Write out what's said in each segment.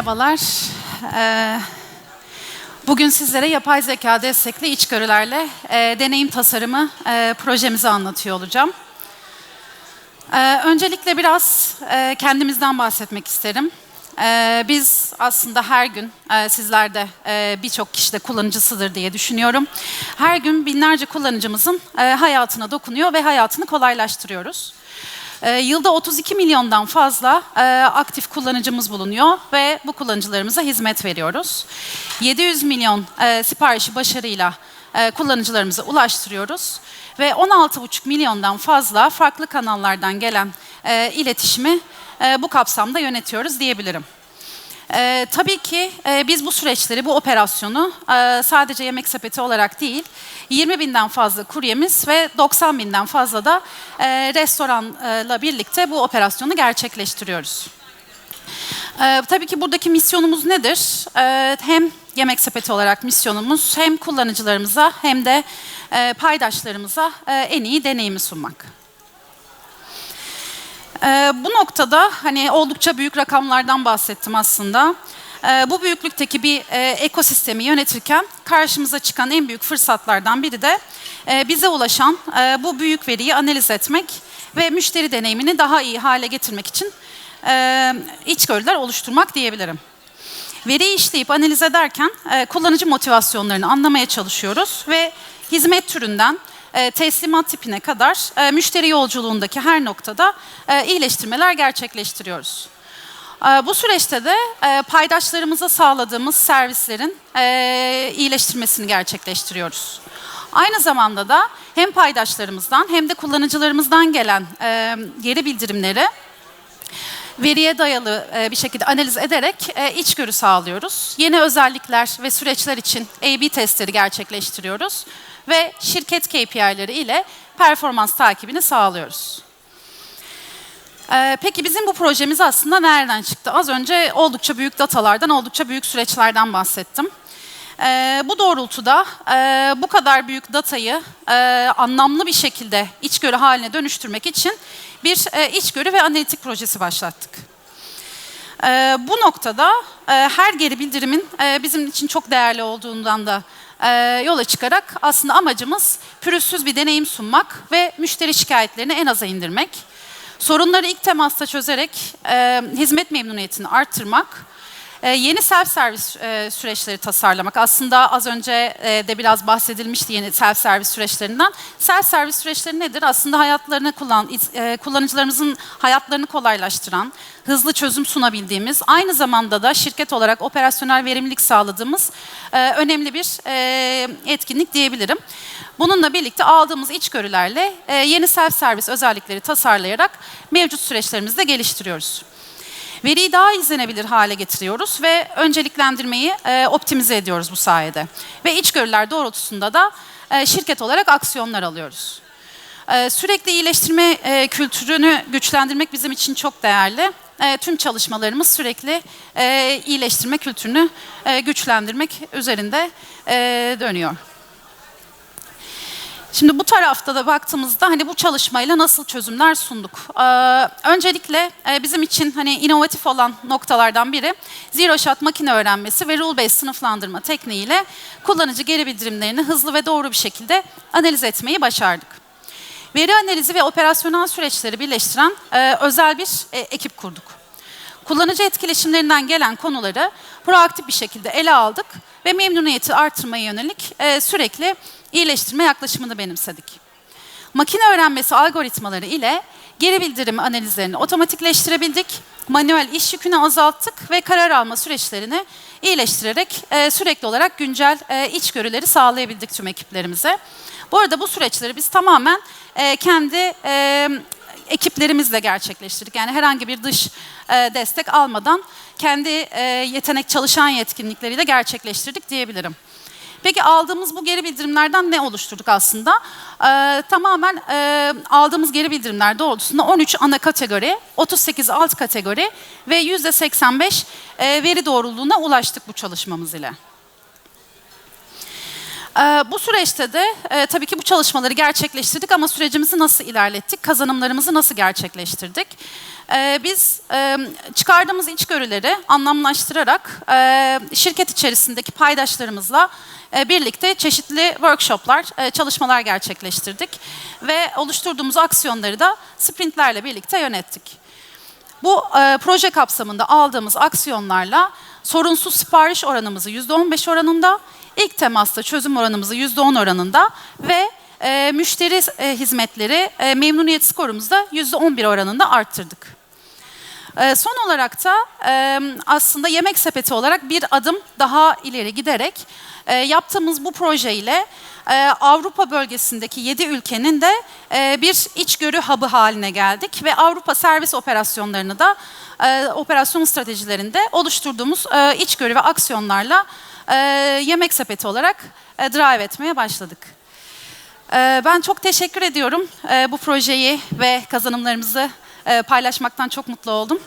Merhabalar. Ee, Bugün sizlere yapay zeka destekli içgörülerle e, deneyim tasarımı e, projemizi anlatıyor olacağım. Ee, Öncelikle biraz e, kendimizden bahsetmek isterim. Ee, Biz aslında her gün, e, sizler de birçok kişi de kullanıcısıdır diye düşünüyorum. Her gün binlerce kullanıcımızın hayatına dokunuyor ve hayatını kolaylaştırıyoruz. Ee, yılda 32 milyondan fazla e, aktif kullanıcımız bulunuyor ve bu kullanıcılarımıza hizmet veriyoruz. 700 milyon e, siparişi başarıyla e, kullanıcılarımıza ulaştırıyoruz ve 16,5 milyondan fazla farklı kanallardan gelen iletişimi bu kapsamda yönetiyoruz diyebilirim. Ee, tabii ki e, biz bu süreçleri, bu operasyonu e, sadece yemek sepeti olarak değil, 20 binden fazla kuryemiz ve 90 binden fazla da e, restoranla birlikte bu operasyonu gerçekleştiriyoruz. Ee, tabii ki buradaki misyonumuz nedir? Ee, hem yemek sepeti olarak misyonumuz hem kullanıcılarımıza hem de e, paydaşlarımıza e, en iyi deneyimi sunmak. Ee, bu noktada hani oldukça büyük rakamlardan bahsettim aslında. Ee, bu büyüklükteki bir e, ekosistemi yönetirken karşımıza çıkan en büyük fırsatlardan biri de e, bize ulaşan e, bu büyük veriyi analiz etmek ve müşteri deneyimini daha iyi hale getirmek için e, içgörüler oluşturmak diyebilirim. Veriyi işleyip analiz ederken e, kullanıcı motivasyonlarını anlamaya çalışıyoruz ve hizmet türünden e, teslimat tipine kadar e, müşteri yolculuğundaki her noktada e, iyileştirmeler gerçekleştiriyoruz. Bu süreçte de paydaşlarımıza sağladığımız servislerin iyileştirmesini gerçekleştiriyoruz. Aynı zamanda da hem paydaşlarımızdan hem de kullanıcılarımızdan gelen geri bildirimleri veriye dayalı bir şekilde analiz ederek içgörü sağlıyoruz. Yeni özellikler ve süreçler için A-B testleri gerçekleştiriyoruz ve şirket KPI'leri ile performans takibini sağlıyoruz. E, Peki bizim bu projemiz aslında nereden çıktı? Az önce oldukça büyük datalardan, oldukça büyük süreçlerden bahsettim. Ee, bu doğrultuda e, bu kadar büyük datayı e, anlamlı bir şekilde içgörü haline dönüştürmek için bir e, içgörü ve analitik projesi başlattık. E, bu noktada e, her geri bildirimin bizim için çok değerli olduğundan da e, yola çıkarak aslında amacımız pürüzsüz bir deneyim sunmak ve müşteri şikayetlerini en aza indirmek. Sorunları ilk temasta çözerek e, hizmet memnuniyetini arttırmak ee, yeni self-servis e, süreçleri tasarlamak. Aslında az önce e, de biraz bahsedilmişti yeni self-servis süreçlerinden. Self-servis süreçleri nedir? Aslında hayatlarını kullan, e, kullanıcılarımızın hayatlarını kolaylaştıran, hızlı çözüm sunabildiğimiz, aynı zamanda da şirket olarak operasyonel verimlilik sağladığımız önemli bir etkinlik diyebilirim. Bununla birlikte aldığımız içgörülerle e, yeni self-servis özellikleri tasarlayarak mevcut süreçlerimizi de geliştiriyoruz. Veriyi daha izlenebilir hale getiriyoruz ve önceliklendirmeyi e, optimize ediyoruz bu sayede. Ve içgörüler doğrultusunda da e, şirket olarak aksiyonlar alıyoruz. E, sürekli iyileştirme e, kültürünü güçlendirmek bizim için çok değerli. E, tüm çalışmalarımız sürekli e, iyileştirme kültürünü e, güçlendirmek üzerinde e, dönüyor. Şimdi bu tarafta da baktığımızda hani bu çalışmayla nasıl çözümler sunduk? Ee, öncelikle e, bizim için hani inovatif olan noktalardan biri zero shot makine öğrenmesi ve rule based sınıflandırma tekniğiyle kullanıcı geri bildirimlerini hızlı ve doğru bir şekilde analiz etmeyi başardık. Veri analizi ve operasyonel süreçleri birleştiren e, özel bir e, ekip kurduk. Kullanıcı etkileşimlerinden gelen konuları proaktif bir şekilde ele aldık ve memnuniyeti artırmaya yönelik e, sürekli iyileştirme yaklaşımını benimsedik. Makine öğrenmesi algoritmaları ile geri bildirim analizlerini otomatikleştirebildik, manuel iş yükünü azalttık ve karar alma süreçlerini iyileştirerek e, sürekli olarak güncel e, içgörüleri sağlayabildik tüm ekiplerimize. Bu arada bu süreçleri biz tamamen e, kendi e, ekiplerimizle gerçekleştirdik. Yani herhangi bir dış destek almadan kendi yetenek çalışan yetkinlikleriyle gerçekleştirdik diyebilirim. Peki aldığımız bu geri bildirimlerden ne oluşturduk aslında? Ee, tamamen e, aldığımız geri bildirimler doğrultusunda 13 ana kategori, 38 alt kategori ve %85 e, veri doğruluğuna ulaştık bu çalışmamız ile. Ee, bu süreçte de e, tabii ki bu çalışmaları gerçekleştirdik ama sürecimizi nasıl ilerlettik, kazanımlarımızı nasıl gerçekleştirdik? Ee, biz e, çıkardığımız içgörüleri anlamlaştırarak e, şirket içerisindeki paydaşlarımızla birlikte çeşitli workshoplar, e, çalışmalar gerçekleştirdik ve oluşturduğumuz aksiyonları da sprintlerle birlikte yönettik. Bu e, proje kapsamında aldığımız aksiyonlarla sorunsuz sipariş oranımızı %15 oranında, ilk temasta çözüm oranımızı %10 oranında ve e, müşteri e, hizmetleri e, memnuniyet skorumuzu da %11 oranında arttırdık. E, son olarak da e, aslında yemek sepeti olarak bir adım daha ileri giderek e, yaptığımız bu projeyle e, Avrupa bölgesindeki 7 ülkenin de e, bir içgörü hub'ı haline geldik ve Avrupa servis operasyonlarını da operasyon stratejilerinde oluşturduğumuz e, içgörü ve aksiyonlarla yemek sepeti olarak drive etmeye başladık. Ee, Ben çok teşekkür ediyorum Ee, bu projeyi ve kazanımlarımızı paylaşmaktan çok mutlu oldum.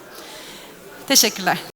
Teşekkürler.